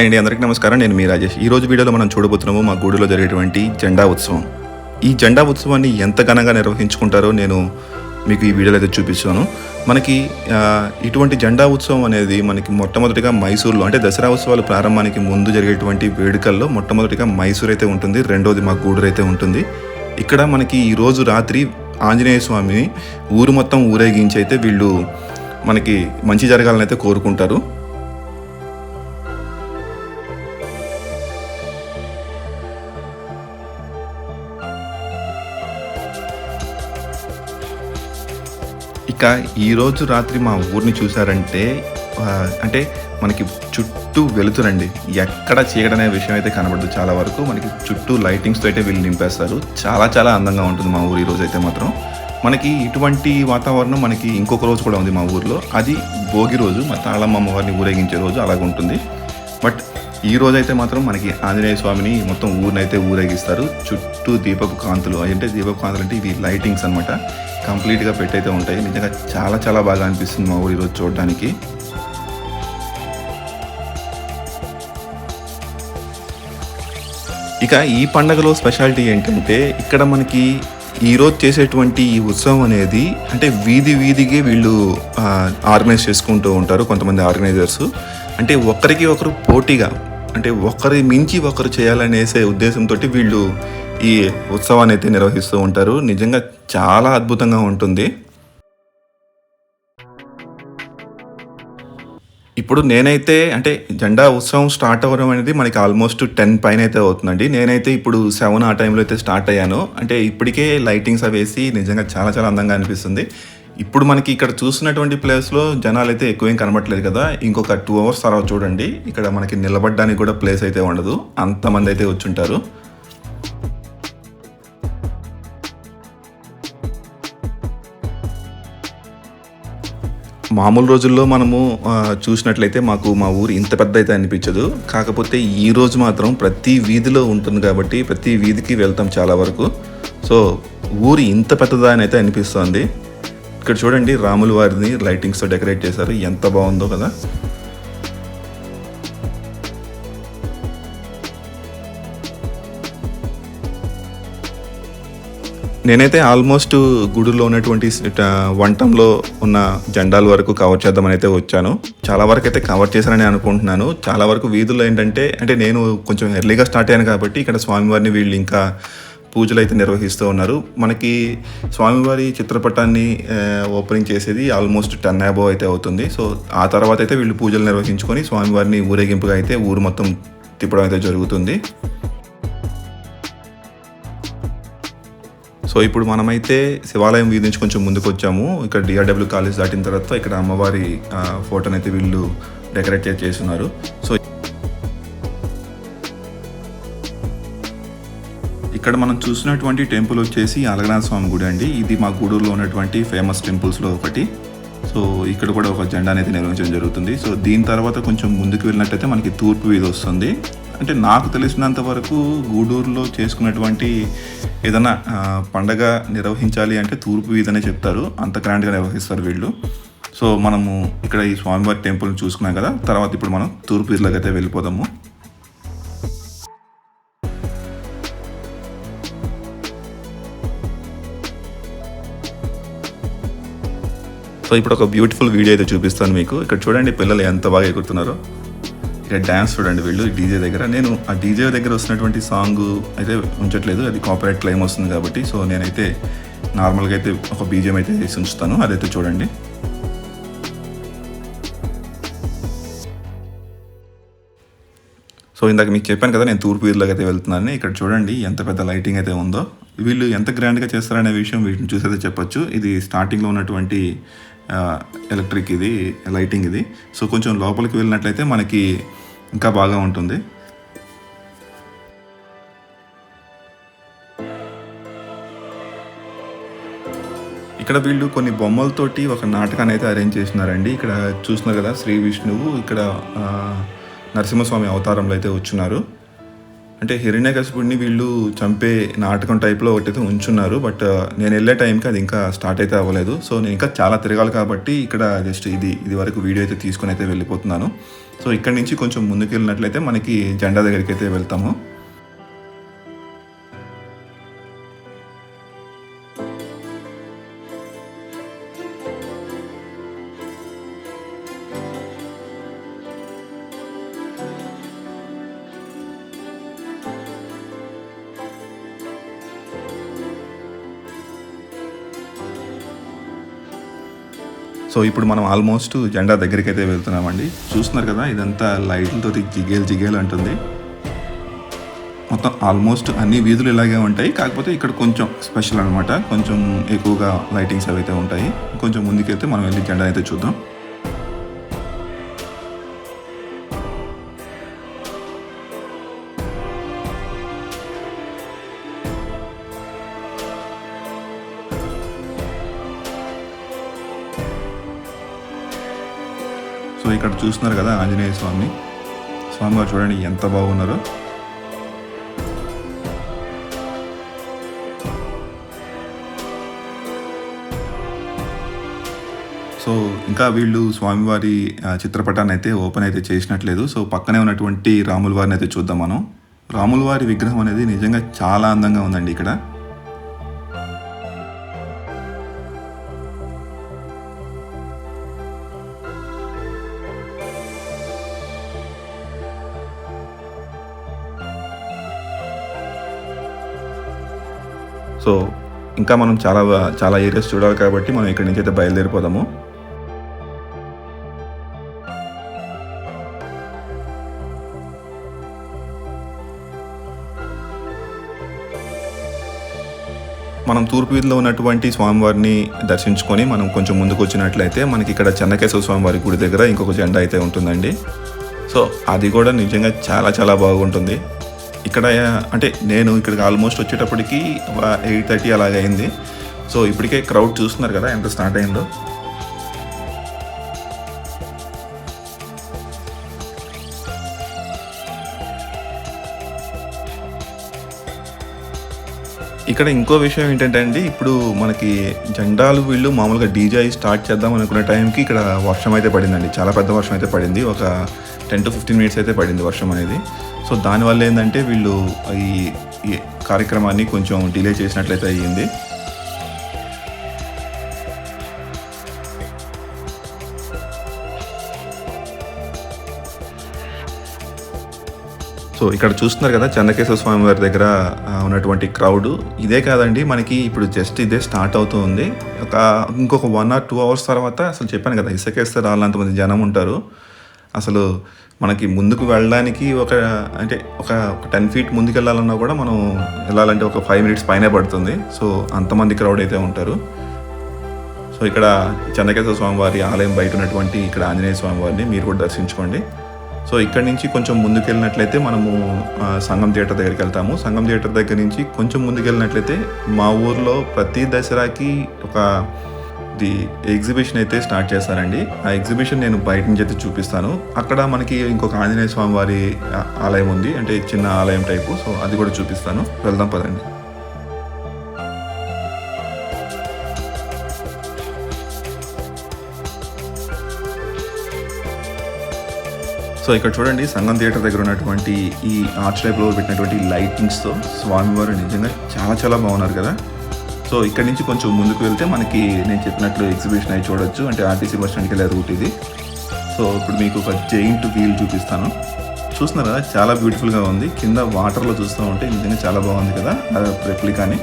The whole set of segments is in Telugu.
హాయ్ అండి అందరికీ నమస్కారం. నేను మీ రాజేష్. ఈ రోజు వీడియోలో మనం చూడబోతున్నాము మా గూడులో జరిగేటువంటి జెండా ఉత్సవం. ఈ జెండా ఉత్సవాన్ని ఎంత ఘనంగా నిర్వహించుకుంటారో నేను మీకు ఈ వీడియోలో అయితే చూపిస్తాను. మనకి ఇటువంటి జెండా ఉత్సవం అనేది మనకి మొట్టమొదటిగా మైసూర్లో అంటే దసరా ఉత్సవాలు ప్రారంభానికి ముందు జరిగేటువంటి వేడుకల్లో మొట్టమొదటిగా మైసూర్ అయితే ఉంటుంది రెండోది మా గూడూరు అయితే ఉంటుంది. ఇక్కడ మనకి ఈరోజు రాత్రి ఆంజనేయ స్వామిని ఊరు మొత్తం ఊరేగించి అయితే వీళ్ళు మనకి మంచి జరగాలని అయితే కోరుకుంటారు. ఇంకా ఈరోజు రాత్రి మా ఊరిని చూసారంటే అంటే మనకి చుట్టూ వెలుతురండి. ఎక్కడ చీకటనే విషయం అయితే కనబడదు చాలా వరకు. మనకి చుట్టూ లైటింగ్స్తో అయితే వీళ్ళు నింపేస్తారు. చాలా చాలా అందంగా ఉంటుంది మా ఊరు ఈరోజు రోజు అయితే మాత్రం. మనకి ఇటువంటి వాతావరణం మనకి ఇంకొక రోజు కూడా ఉంది మా ఊర్లో. అది భోగి రోజు మా తాళమ్మ అమ్మవారిని ఊరేగించే రోజు అలాగుంటుంది. బట్ ఈ రోజు అయితే మాత్రం మనకి ఆంజనేయ స్వామిని మొత్తం ఊరినైతే ఊరేగిస్తారు. చుట్టూ దీపపు కాంతులు అంటే దీపపు కాంతులు అంటే ఇవి లైటింగ్స్ అనమాట కంప్లీట్గా పెట్టయితే ఉంటాయి. నిజంగా చాలా చాలా బాగా అనిపిస్తుంది మా ఊరు ఈరోజు చూడడానికి. ఇక ఈ పండగలో స్పెషాలిటీ ఏంటంటే ఇక్కడ మనకి ఈరోజు చేసేటువంటి ఈ ఉత్సవం అనేది అంటే వీధి వీధికి వీళ్ళు ఆర్గనైజ్ చేసుకుంటూ ఉంటారు కొంతమంది ఆర్గనైజర్స్ అంటే ఒకరికి ఒకరు పోటీగా అంటే ఒకరి మించి ఒకరు చేయాలనేసే ఉద్దేశంతో వీళ్ళు ఈ ఉత్సవాన్ని అయితే నిర్వహిస్తూ ఉంటారు. నిజంగా చాలా అద్భుతంగా ఉంటుంది. ఇప్పుడు నేనైతే అంటే జెండా ఉత్సవం స్టార్ట్ అవ్వడం అనేది మనకి ఆల్మోస్ట్ టెన్ పైన అయితే అవుతుందండి. నేనైతే ఇప్పుడు సెవెన్ ఆ టైంలో అయితే స్టార్ట్ అయ్యాను. అంటే ఇప్పటికే లైటింగ్స్ అవి వేసి నిజంగా చాలా చాలా అందంగా అనిపిస్తుంది. ఇప్పుడు మనకి ఇక్కడ చూస్తున్నటువంటి ప్లేస్లో జనాలు అయితే ఎక్కువేం కనబడట్లేదు కదా. ఇంకొక టూ అవర్స్ తర్వాత చూడండి. ఇక్కడ మనకి నిలబడడానికి కూడా ప్లేస్ అయితే ఉండదు. అంతమంది అయితే వచ్చుంటారు. మామూలు రోజుల్లో మనము చూసినట్లయితే మాకు మా ఊరు ఇంత పెద్ద అయితే అనిపించదు. కాకపోతే ఈ రోజు మాత్రం ప్రతి వీధిలో ఉంటుంది కాబట్టి ప్రతి వీధికి వెళ్తాం చాలా వరకు. సో ఊరి ఇంత పెద్దదా అని అయితే అనిపిస్తుంది. ఇక్కడ చూడండి రాముల వారిని లైటింగ్స్తో డెకరేట్ చేశారు. ఎంత బాగుందో కదా. నేనైతే ఆల్మోస్ట్ గుడిలో ఉన్నటువంటి వంటంలో ఉన్న జెండాల వరకు కవర్ చేద్దామని అయితే వచ్చాను. చాలా వరకు అయితే కవర్ చేశానని అనుకుంటున్నాను. చాలా వరకు వీధుల్లో ఏంటంటే అంటే నేను కొంచెం ఎర్లీగా స్టార్ట్ అయ్యాను కాబట్టి ఇక్కడ స్వామివారిని వీళ్ళు ఇంకా పూజలు అయితే నిర్వహిస్తూ ఉన్నారు. మనకి స్వామివారి చిత్రపటాన్ని ఓపెనింగ్ చేసేది ఆల్మోస్ట్ టెన్ అబో అయితే అవుతుంది. సో ఆ తర్వాత అయితే వీళ్ళు పూజలు నిర్వహించుకొని స్వామివారిని ఊరేగింపుగా అయితే ఊరు మొత్తం తిప్పడం అయితే జరుగుతుంది. సో ఇప్పుడు మనమైతే శివాలయం వీధి నుంచి కొంచెం ముందుకు వచ్చాము ఇక్కడ డిఆర్డబ్ల్యూ కాలేజ్ దాటిన తర్వాత ఇక్కడ అమ్మవారి ఫోటోనైతే ఫోటోని అయితే వీళ్ళు డెకరేట్ చేసి చేస్తున్నారు. సో ఇక్కడ మనం చూసినటువంటి టెంపుల్ వచ్చేసి అలగనాథ స్వామి గుడి అండి. ఇది మా గూడూరులో ఉన్నటువంటి ఫేమస్ టెంపుల్స్లో ఒకటి. సో ఇక్కడ కూడా ఒక జెండా అనేది నిర్వహించడం జరుగుతుంది. సో దీని తర్వాత కొంచెం ముందుకు వెళ్ళినట్టయితే మనకి తూర్పు వీధి వస్తుంది. అంటే నాకు తెలిసినంత వరకు గూడూరులో చేసుకున్నటువంటి ఏదైనా పండగ నిర్వహించాలి అంటే తూర్పు వీధి అనే చెప్తారు. అంత గ్రాండ్గా నిర్వహిస్తారు వీళ్ళు. సో మనము ఇక్కడ ఈ స్వామివారి టెంపుల్ని చూసుకున్నాం కదా. తర్వాత ఇప్పుడు మనం తూర్పు వీధిలోకి అయితే వెళ్ళిపోదాము. సో ఇప్పుడు ఒక బ్యూటిఫుల్ వీడియో అయితే చూపిస్తాను మీకు. ఇక్కడ చూడండి పిల్లలు ఎంత బాగా ఎగురుతున్నారో. ఇక్కడ డ్యాన్స్ చూడండి వీళ్ళు డీజే దగ్గర. నేను ఆ డీజే దగ్గర వస్తున్నటువంటి సాంగ్ అయితే ఉంచట్లేదు. అది కాపరేట్ క్లెయిమ్ వస్తుంది కాబట్టి సో నేనైతే నార్మల్గా అయితే ఒక బీజియం అయితే వేసి ఉంచుతాను. అదైతే చూడండి. సో ఇందాక మీకు చెప్పాను కదా నేను తూర్పు వీధిలోకి అయితే వెళ్తున్నాను. ఇక్కడ చూడండి ఎంత పెద్ద లైటింగ్ అయితే ఉందో. వీళ్ళు ఎంత గ్రాండ్గా చేస్తారనే విషయం వీటిని చూసైతే చెప్పొచ్చు. ఇది స్టార్టింగ్లో ఉన్నటువంటి ఎలక్ట్రిక్ ఇది లైటింగ్ ఇది. సో కొంచెం లోపలికి వెళ్ళినట్లయితే మనకి ఇంకా బాగా ఉంటుంది. ఇక్కడ వీళ్ళు కొన్ని బొమ్మలతోటి ఒక నాటకాన్ని అయితే అరేంజ్ చేసినారండి ఇక్కడ చూస్తున్నారు కదా శ్రీ విష్ణువు ఇక్కడ నరసింహస్వామి అవతారంలో అయితే వచ్చున్నారు అంటే హిరణ్యకశిపుడిని వీళ్ళు చంపే నాటకం టైప్లో ఒకటైతే ఉంచున్నారు బట్ uh, నేను వెళ్ళే టైంకి అది ఇంకా స్టార్ట్ అయితే అవ్వలేదు. సో నేను ఇంకా చాలా తిరగాలి కాబట్టి ఇక్కడ జస్ట్ ఇది ఇది వరకు వీడియో అయితే తీసుకొని అయితే వెళ్ళిపోతున్నాను. సో ఇక్కడ నుంచి కొంచెం ముందుకు వెళ్ళినట్లయితే మనకి జెండా దగ్గరికి అయితే వెళ్తాము. సో ఇప్పుడు మనం ఆల్మోస్ట్ జెండా దగ్గరికి అయితే వెళ్తున్నామండి. చూస్తున్నారు కదా ఇదంతా లైట్లతో జిగేలు జిగేలు అంటుంది. మొత్తం ఆల్మోస్ట్ అన్ని వీధులు ఇలాగే ఉంటాయి. కాకపోతే ఇక్కడ కొంచెం స్పెషల్ అనమాట కొంచెం ఎక్కువగా లైటింగ్స్ అవి అయితే ఉంటాయి. కొంచెం ముందుకెళ్తే మనం వెళ్ళి జెండా అయితే చూద్దాం. చూస్తున్నారు కదా ఆంజనేయ స్వామి. స్వామివారు చూడండి ఎంత బాగున్నారో. సో ఇంకా వీళ్ళు స్వామివారి చిత్రపటాన్ని అయితే ఓపెన్ అయితే చేసినట్లేదు. సో పక్కనే ఉన్నటువంటి రాముల వారిని అయితే చూద్దాం మనం. రాముల వారి విగ్రహం అనేది నిజంగా చాలా అందంగా ఉందండి ఇక్కడ. సో ఇంకా మనం చాలా చాలా ఏరియాస్ చూడాలి కాబట్టి మనం ఇక్కడి నుంచి అయితే బయలుదేరిపోదాము. మనం తూర్పు వీధిలో ఉన్నటువంటి స్వామివారిని దర్శించుకొని మనం కొంచెం ముందుకు వచ్చినట్లయితే మనకి ఇక్కడ చెన్నకేశ్వర స్వామివారి గుడి దగ్గర ఇంకొక జెండా అయితే ఉంటుందండి. సో అది కూడా నిజంగా చాలా చాలా బాగుంటుంది. ఇక్కడ అంటే నేను ఇక్కడికి ఆల్మోస్ట్ వచ్చేటప్పటికి ఎయిట్ థర్టీ అలాగ అయింది. సో ఇప్పటికే క్రౌడ్ చూస్తున్నారు కదా ఎంత స్టార్ట్ అయిందో. ఇక్కడ ఇంకో విషయం ఏంటంటే అండి ఇప్పుడు మనకి జెండాలు వీళ్ళు మామూలుగా డీజే స్టార్ట్ చేద్దాం అనుకునే టైంకి ఇక్కడ వర్షం అయితే పడిందండి. చాలా పెద్ద వర్షం అయితే పడింది. ఒక టెన్ టు ఫిఫ్టీన్ మినిట్స్ అయితే పడింది వర్షం అనేది. సో దానివల్ల ఏంటంటే వీళ్ళు ఈ ఈ కార్యక్రమాన్ని కొంచెం డిలే చేసినట్లయితే అయ్యింది. సో ఇక్కడ చూస్తున్నారు కదా చంద్రకేశ్వర స్వామి వారి దగ్గర ఉన్నటువంటి క్రౌడ్ ఇదే కాదండి మనకి ఇప్పుడు జస్ట్ ఇదే స్టార్ట్ అవుతూ ఉంది. ఒక ఇంకొక వన్ ఆర్ టూ అవర్స్ తర్వాత అసలు చెప్పాను కదా ఇసుకేస్తే రాలంతమంది జనం ఉంటారు. అసలు మనకి ముందుకు వెళ్ళడానికి ఒక అంటే ఒక టెన్ ఫీట్ ముందుకు వెళ్ళాలన్నా కూడా మనం వెళ్ళాలంటే ఒక ఫైవ్ మినిట్స్ పైన పడుతుంది. సో అంతమంది క్రౌడ్ అయితే ఉంటారు. సో ఇక్కడ చెన్నకేశ్వర స్వామివారి ఆలయం బయట ఉన్నటువంటి ఇక్కడ ఆంజనేయ స్వామివారిని మీరు కూడా దర్శించుకోండి. సో ఇక్కడ నుంచి కొంచెం ముందుకు వెళ్ళినట్లయితే మనము సంగం థియేటర్ దగ్గరికి వెళ్తాము. సంగం థియేటర్ దగ్గర నుంచి కొంచెం ముందుకు వెళ్ళినట్లయితే మా ఊర్లో ప్రతి దసరాకి ఒక ది ఎగ్జిబిషన్ అయితే స్టార్ట్ చేస్తానండి ఆ ఎగ్జిబిషన్ నేను బయట నుంచి అయితే చూపిస్తాను. అక్కడ మనకి ఇంకొక ఆంజనేయ స్వామి వారి ఆలయం ఉంది. అంటే చిన్న ఆలయం టైపు. సో అది కూడా చూపిస్తాను. వెళ్దాం పదండి. సో ఇక్కడ చూడండి సంగం థియేటర్ దగ్గర ఉన్నటువంటి ఈ ఆర్చ్ టైప్లో పెట్టినటువంటి లైటింగ్స్తో స్వామివారు నిజంగా చాలా చాలా బాగున్నారు కదా. సో ఇక్కడ నుంచి కొంచెం ముందుకు వెళ్తే మనకి నేను చెప్పినట్లు ఎగ్జిబిషన్ అయి చూడొచ్చు. అంటే ఆర్టీసీ బస్ స్టాండ్కి వెళ్ళే రూట్ ఇది. సో ఇప్పుడు మీకు ఒక జైంట్ వీల్ చూపిస్తాను. చూస్తున్నారా? చాలా బ్యూటిఫుల్గా ఉంది. కింద వాటర్లో చూస్తూ ఉంటే నిజంగా చాలా బాగుంది కదా? రెప్లికాని.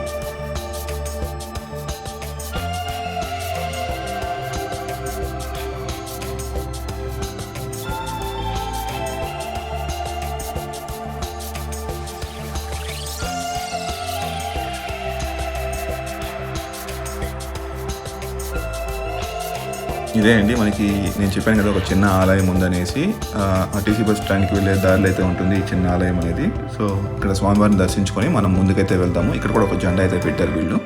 ఇదే అండి. మనకి నేను చెప్పాను కదా ఒక చిన్న ఆలయం ఉందనేసి ఆ, ఆర్టీసీ బస్ స్టాండ్కి వెళ్ళే దారిలో అయితే ఉంటుంది ఈ చిన్న ఆలయం అనేది. సో ఇక్కడ స్వామివారిని దర్శించుకొని మనం ముందుకైతే వెళ్తాము. ఇక్కడ కూడా ఒక జెండా అయితే పెట్టారు వీళ్ళు.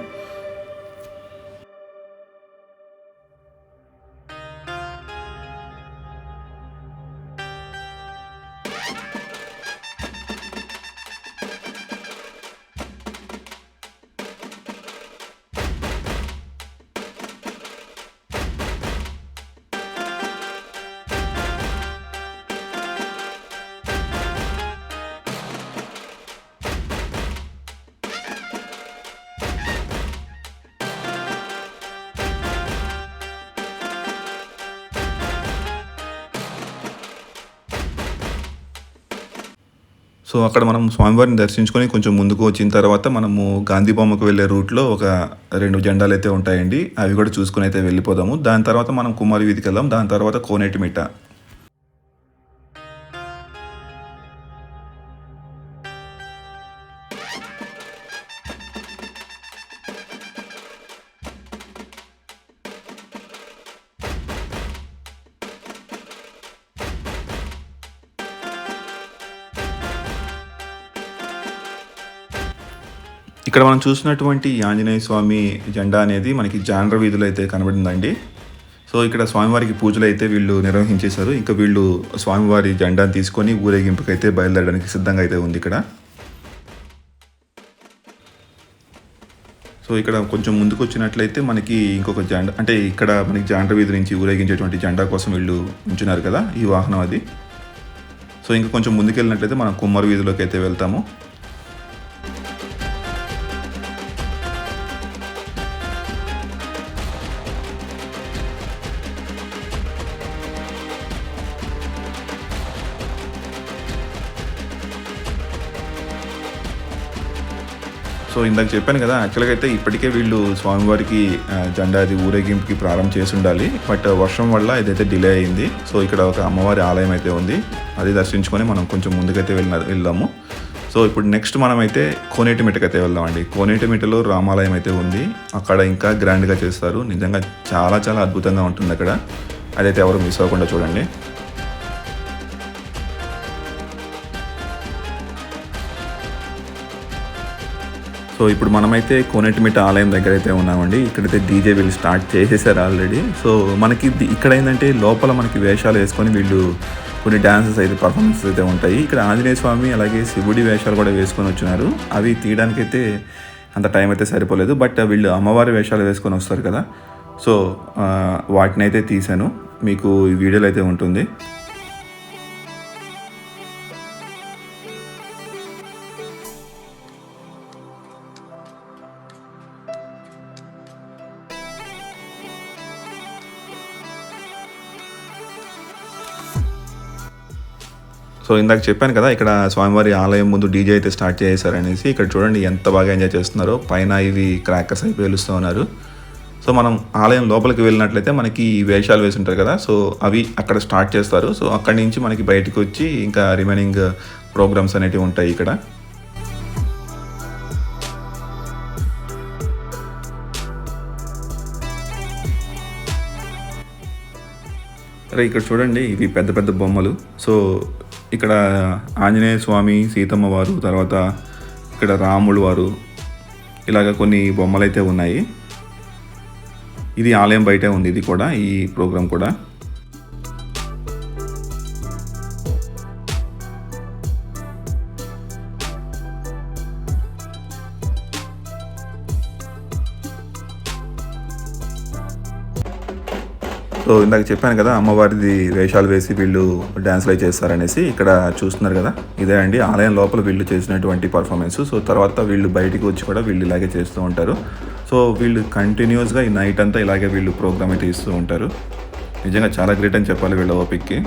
సో అక్కడ మనం స్వామివారిని దర్శించుకొని కొంచెం ముందుకు వచ్చిన తర్వాత మనము గాంధీ బొమ్మకు వెళ్ళే రూట్లో ఒక రెండు జెండాలు అయితే ఉంటాయండి. అవి కూడా చూసుకుని అయితే వెళ్ళిపోదాము. దాని తర్వాత మనం కుమారి వీధికి వెళ్దాం. దాని తర్వాత కోనేటిమిట్ట ఇక్కడ మనం చూసినటువంటి ఆంజనేయ స్వామి జెండా అనేది మనకి జాండ్ర వీధులు అయితే కనబడిందండి. సో ఇక్కడ స్వామివారికి పూజలు అయితే వీళ్ళు నిర్వహించేశారు. ఇంకా వీళ్ళు స్వామివారి జెండాను తీసుకొని ఊరేగింపుకైతే బయలుదేరడానికి సిద్ధంగా అయితే ఉంది ఇక్కడ. సో ఇక్కడ కొంచెం ముందుకు వచ్చినట్లయితే మనకి ఇంకొక జెండా అంటే ఇక్కడ మనకి జాండ్ర వీధి నుంచి ఊరేగించేటువంటి జెండా కోసం వీళ్ళు ఉంచున్నారు కదా ఈ వాహనం అది. సో ఇంకా కొంచెం ముందుకు వెళ్ళినట్లయితే మనం కుమ్మరి వీధిలోకి అయితే వెళ్తాము. సో ఇందాక చెప్పాను కదా యాక్చువల్గా అయితే ఇప్పటికే వీళ్ళు స్వామివారికి జెండా అది ఊరేగింపుకి ప్రారంభం చేసి ఉండాలి. బట్ వర్షం వల్ల ఇదైతే డిలే అయింది. సో ఇక్కడ ఒక అమ్మవారి ఆలయం అయితే ఉంది. అది దర్శించుకొని మనం కొంచెం ముందుకైతే వెళ్ళిన వెళ్దాము. సో ఇప్పుడు నెక్స్ట్ మనమైతే కోనేటిమిటకి అయితే వెళ్దామండి. కోనేటిమిటలో రామాలయం అయితే ఉంది. అక్కడ ఇంకా గ్రాండ్గా చేస్తారు. నిజంగా చాలా చాలా అద్భుతంగా ఉంటుంది అక్కడ. అదైతే ఎవరు మిస్ అవ్వకుండా చూడండి. సో ఇప్పుడు మనమైతే కోనేటిమిట ఆలయం దగ్గర అయితే ఉన్నామండి. ఇక్కడైతే డీజే వీళ్ళు స్టార్ట్ చేసేసారు ఆల్రెడీ. సో మనకి ఇక్కడ ఏంటంటే లోపల మనకి వేషాలు వేసుకొని వీళ్ళు కొన్ని డ్యాన్సెస్ అయితే పర్ఫార్మెన్సెస్ అయితే ఉంటాయి. ఇక్కడ ఆంజనేయ స్వామి అలాగే శివుడి వేషాలు కూడా వేసుకొని వచ్చినారు. అవి తీయడానికైతే అంత టైం అయితే సరిపోలేదు. బట్ వీళ్ళు అమ్మవారి వేషాలు వేసుకొని వస్తారు కదా. సో వాటిని అయితే తీశాను. మీకు ఈ వీడియోలో అయితే ఉంటుంది. సో ఇందాక చెప్పాను కదా ఇక్కడ స్వామివారి ఆలయం ముందు డీజే అయితే స్టార్ట్ చేశారనేసి ఇక్కడ చూడండి ఎంత బాగా ఎంజాయ్ చేస్తున్నారో. పైన ఇవి క్రాకర్స్ అయి పేలుస్తూ ఉన్నారు. సో మనం ఆలయం లోపలికి వెళ్ళినట్లయితే మనకి ఈ వేషాలు వేసి ఉంటారు కదా సో అవి అక్కడ స్టార్ట్ చేస్తారు. సో అక్కడి నుంచి మనకి బయటకు వచ్చి ఇంకా రిమైనింగ్ ప్రోగ్రామ్స్ అనేటివి ఉంటాయి ఇక్కడ. అరే ఇక్కడ చూడండి ఇవి పెద్ద పెద్ద బొమ్మలు. సో ఇక్కడ ఆంజనేయ స్వామి సీతమ్మ వారు తర్వాత ఇక్కడ రాముడు వారు ఇలాగ కొన్ని బొమ్మలైతే ఉన్నాయి. ఇది ఆలయం బయటే ఉంది ఇది కూడా ఈ ప్రోగ్రాం కూడా. సో ఇందాక చెప్పాను కదా అమ్మవారిది వేషాలు వేసి వీళ్ళు డ్యాన్స్లు చేస్తారనేసి ఇక్కడ చూస్తున్నారు కదా. ఇదే అండి ఆలయం లోపల వీళ్ళు చేసినటువంటి పర్ఫార్మెన్స్ సో తర్వాత వీళ్ళు బయటికి వచ్చి కూడా వీళ్ళు ఇలాగే చేస్తూ ఉంటారు. సో వీళ్ళు కంటిన్యూస్గా ఈ నైట్ అంతా ఇలాగే వీళ్ళు ప్రోగ్రామ్ అయితే ఇస్తూ ఉంటారు. నిజంగా చాలా గ్రేట్ అని చెప్పాలి వీళ్ళ ఓపిక్కి.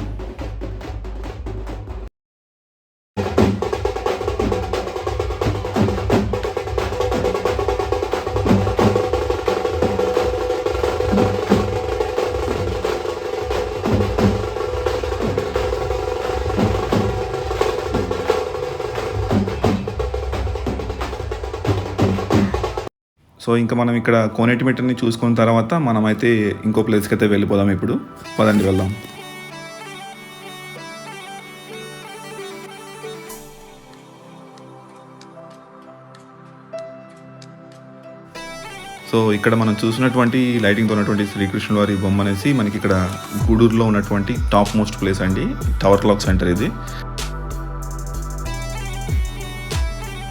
సో ఇంకా మనం ఇక్కడ కోనేటిమిట్టని చూసుకున్న తర్వాత మనమైతే ఇంకో ప్లేస్కి అయితే వెళ్ళిపోదాం ఇప్పుడు. పదండి వెళ్దాం. సో ఇక్కడ మనం చూసినటువంటి లైటింగ్తో ఉన్నటువంటి శ్రీకృష్ణుల వారి బొమ్మ అనేసి మనకి ఇక్కడ గూడూరులో ఉన్నటువంటి టాప్ మోస్ట్ ప్లేస్ అండి. టవర్ క్లాక్ సెంటర్ ఇది.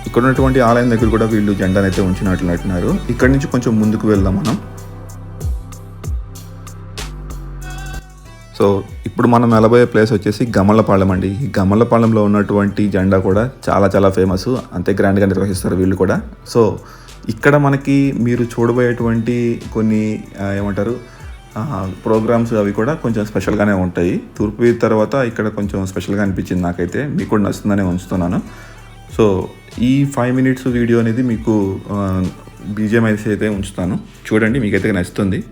ఇక్కడ ఉన్నటువంటి ఆలయం దగ్గర కూడా వీళ్ళు జెండాను అయితే ఉంచినట్లున్నారు ఇక్కడ నుంచి కొంచెం ముందుకు వెళ్దాం మనం. సో ఇప్పుడు మనం వెళ్ళబోయే ప్లేస్ వచ్చేసి గమలపాలెం అండి. ఈ గమలపాలెంలో ఉన్నటువంటి జెండా కూడా చాలా చాలా ఫేమస్ అంతే గ్రాండ్గా నిర్వహిస్తారు వీళ్ళు కూడా. సో ఇక్కడ మనకి మీరు చూడబోయేటువంటి కొన్ని ఏమంటారు ప్రోగ్రామ్స్ అవి కూడా కొంచెం స్పెషల్గానే ఉంటాయి. తూర్పు తర్వాత ఇక్కడ కొంచెం స్పెషల్గా అనిపించింది నాకైతే. మీకు కూడా నచ్చుతుందనే ఉంచుతున్నాను. సో ఈ ఫైవ్ మినిట్స్ వీడియో అనేది మీకు బీజిఎం అయితే ఉంచుతాను. చూడండి మీకైతే నచ్చుతుంది.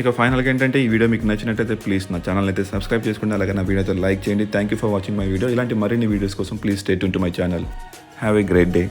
ఇక ఫైనల్గా ఏంటంటే ఈ వీడియో మీకు నచ్చినట్టయితే ప్లీజ్ నా ఛానల్ అయితే సబ్స్క్రైబ్ చేసుకోండి అలాగే నా వీడియోతో లైక్ చేయండి. Thank you for watching my video ఇలాంటి మరిన్ని వీడియోస్ కోసం please state to my channel have a great day